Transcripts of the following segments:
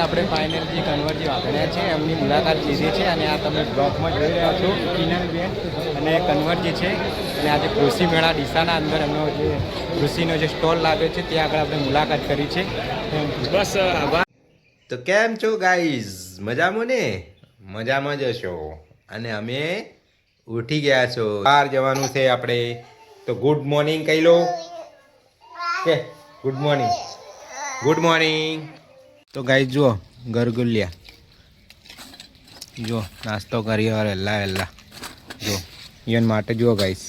આપણે ફાઇનલ જે કન્વર્જી વાપર્યા છે એમની મુલાકાત લીધી છે અને આ તમે બ્લોકમાં જોઈ રહ્યા છો કિનલબેન અને કન્વર્જી છે અને આજે કૃષિ મેળા ડીસાના અંદર એમનો જે કૃષિનો જે સ્ટોલ લાગ્યો છે ત્યાં આગળ આપણે મુલાકાત કરી છે. બસ આભાર. તો કેમ છો ગાઈઝ મજામાં ને? મજામાં જ હશો. અને અમે ઉઠી ગયા છો. બહાર જવાનું છે આપણે. તો ગુડ મોર્નિંગ કહી લો. કે ગુડ મોર્નિંગ ગુડ મોર્નિંગ તો ગાઈ જુઓ ગરગુલિયા. જો નાસ્તો કરીએ વહેલા વહેલા જો યન માટે જુઓ ગાઈસ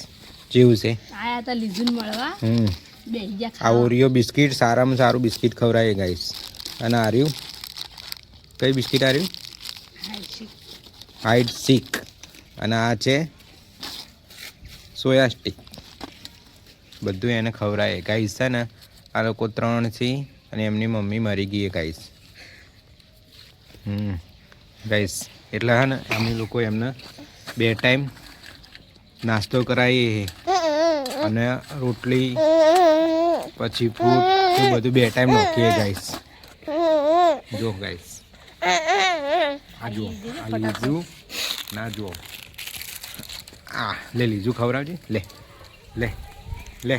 જેવું છે. આયા તા લીધું મળવા. હમ. આ ઓરિયો બિસ્કિટ સારામાં સારું બિસ્કિટ ખવડાવીએ ગાઈસ અને આ રહ્યું? કઈ બિસ્કિટ આ રહ્યું? હાય હાઈટ સિક અને આ છે સોયા સ્ટીક. બધું એને ખવડાવીએ. ગાઈસ છે ને આ લોકો ત્રણ છે અને એમની મમ્મી મરી ગઈ ગાઈસ હમ. ગાઈસ એટલે હા ને અમે લોકો એમને બે ટાઈમ નાસ્તો કરાવીએ અને રોટલી પછી ફ્રૂટ એ બધું બે ટાઈમ નાખીએ ગાઈસ જો ગાઈસ આ જુઓ આ લીધું ના જુઓ. આ લે લીધું ખવડાવજે. લે લે લે.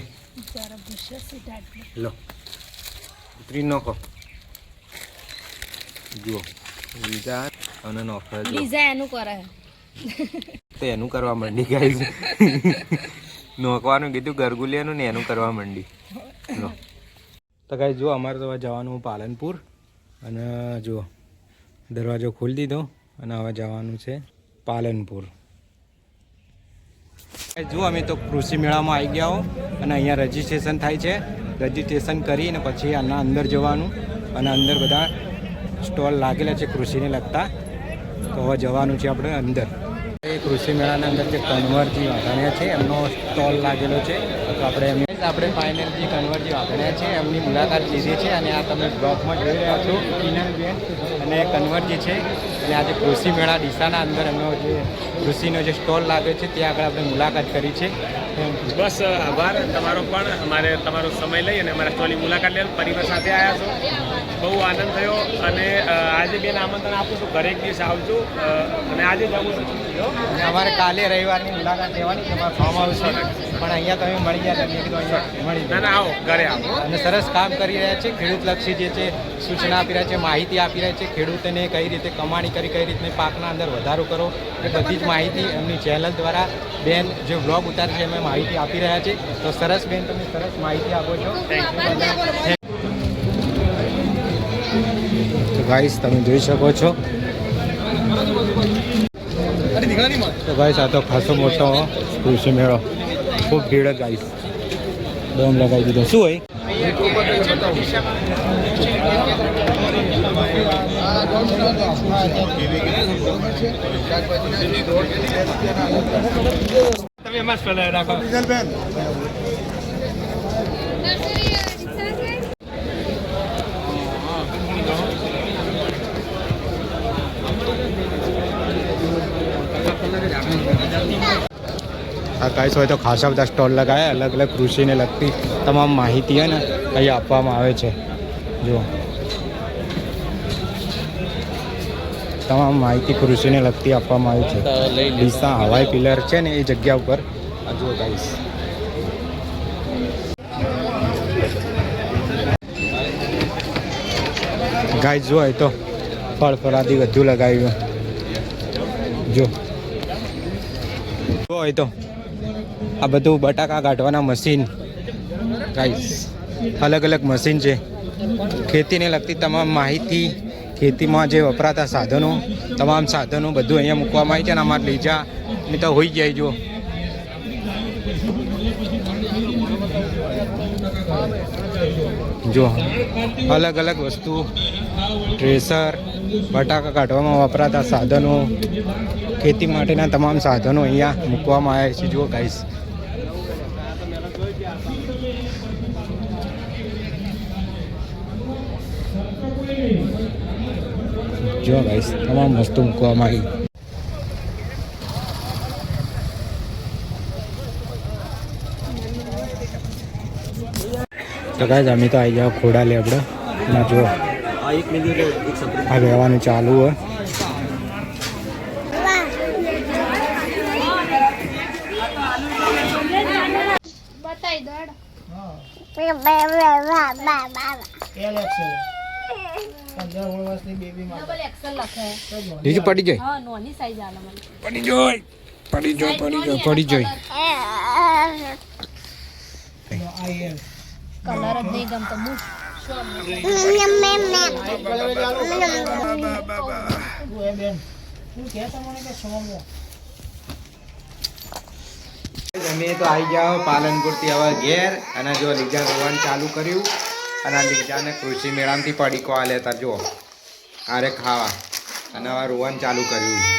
લો. ઉતરી નાખો જુઓ લીધા અને નોખા જુઓ. લીઝા એનું કરે. તો એનું કરવા માંડી ગાઈઝ નોખવાનું કીધું ગરગુલિયાનું ને એનું કરવા માંડી. તો ગાઈઝ જુઓ અમારે તો જવાનું પાલનપુર. અને જુઓ દરવાજો ખોલી દીધો અને હવે જવાનું છે પાલનપુર. જુઓ અમે તો કૃષિ મેળામાં આવી ગયા હો અને અહીંયા રજીસ્ટ્રેશન થાય છે. રજીસ્ટ્રેશન કરીને પછી આના અંદર જવાનું અને અંદર બધા સ્ટોલ લાગેલા છે કૃષિને લગતા. તો હવે જવાનું છે આપણે અંદર. એ કૃષિ મેળાના અંદર જે કન્વરજી વાઘાણિયા છે, એમનો સ્ટોલ લાગેલો છે. તો આપણે આપણે ફાઇનલ જે કન્વરજી વાપર્યા છે, એમની મુલાકાત લીધી છે અને આ તમે બ્લોકમાં જોઈ રહ્યા છો કિનલબેન અને કન્વરજી છે અને આજે કૃષિ મેળા ડીસાના અંદર એમનો જે કૃષિનો જે સ્ટોલ લાગ્યો છે, ત્યાં આગળ આપણે મુલાકાત કરી છે. બસ આભાર. તમારો પણ અમારે તમારો સમય લઈ અને અમારા સ્ટોલની મુલાકાત લેવા પરિવાર સાથે આવ્યા છો. બહુ આનંદ થયો અને આજે બેન આમંત્રણ આપું છું ઘરે એક દિવસ આવજો અને આજે જવું છું અમારે કાલે રવિવારની મુલાકાત લેવાની છે અમારા આવશે. હાઉસ પણ અહીંયા તમે મળી ગયા તમે કીધું અહીંયા મળી ના આવો ઘરે આવો. અને સરસ કામ કરી રહ્યા છે ખેડૂતલક્ષી જે છે સૂચના આપી રહ્યા છે માહિતી આપી રહ્યા છે ખેડૂતોને કઈ રીતે કમાણી કરી કઈ રીતે પાકના અંદર વધારો કરો એ બધી જ માહિતી એમની ચેનલ દ્વારા બેન જે બ્લોગ ઉતારે છે એમાં માહિતી આપી રહ્યા છે. તો સરસ બેન તમે સરસ માહિતી આપો છો. ગાઈસ તમે જોઈ શકો છો. તો ગાઈસ આ તો ખાસો મોટો કૃષિ મેળો. ખૂબ ભીડ ગાઈસ ડોમ લગાવી દીધો. શું હોય? તમે સ્ટોલ રાખો કાંઈ હોય તો ખાસા બધા સ્ટોલ લગાવ્યા અલગ અલગ કૃષિને લગતી તમામ માહિતી છે ને અહીં આપવામાં આવે છે. જો તમામ માહિતી કૃષિને લગતી આપવામાં આવી છે. ડીસા હવાઈ પિલર છે ને એ જગ્યા ઉપર. જુઓ ગાઈસ. ગાય જો હોય તો ફળ ફળાદી બધું લગાવ્યું. જો હોય તો આ બધું બટાકા કાઢવાના મશીન ગાઈસ અલગ અલગ મશીન છે. ખેતીને લગતી તમામ માહિતી ખેતીમાં જે વપરાતા સાધનો, તમામ સાધનો બધું અહીંયા મૂકવામાં આવી છે અને અમારે લઈ જા. નહીં તો હોઈ જાય જો. જો, અલગ અલગ વસ્તુ ટ્રેસર બટાકા કાઢવામાં વપરાતા સાધનો, ખેતી માટેના તમામ સાધનો અહીંયા મૂકવામાં આવ્યા છે. જુઓ ગાઈસ જો ગાઈસ તમામ વસ્તુ મૂકવામાં આવી. તો ગાઈસ અમે તો આવી જાઓ ખોડા લે આપણે. ના સંતરી આ રહેવાનું ચાલુ હોય. બતાવી દો. હેડો. ડબલ એક્સેલ લખે. બીજું પડી જાય. હા નોની સાઈઝ આલે મને. પડી જોય પડી જોય પડી જોય પડી જોય. કલર જ નહીં ગમતો હું અમે તો આવી ગયા પાલનપુરથી હવે ઘેર અને જો લીજા રોવાનું ચાલુ કર્યું અને આ લીજાને કૃષિ મેળામાંથી પડીકો આ લેતા જો આરે ખાવા. અને હવે રોવાનું ચાલુ કર્યું.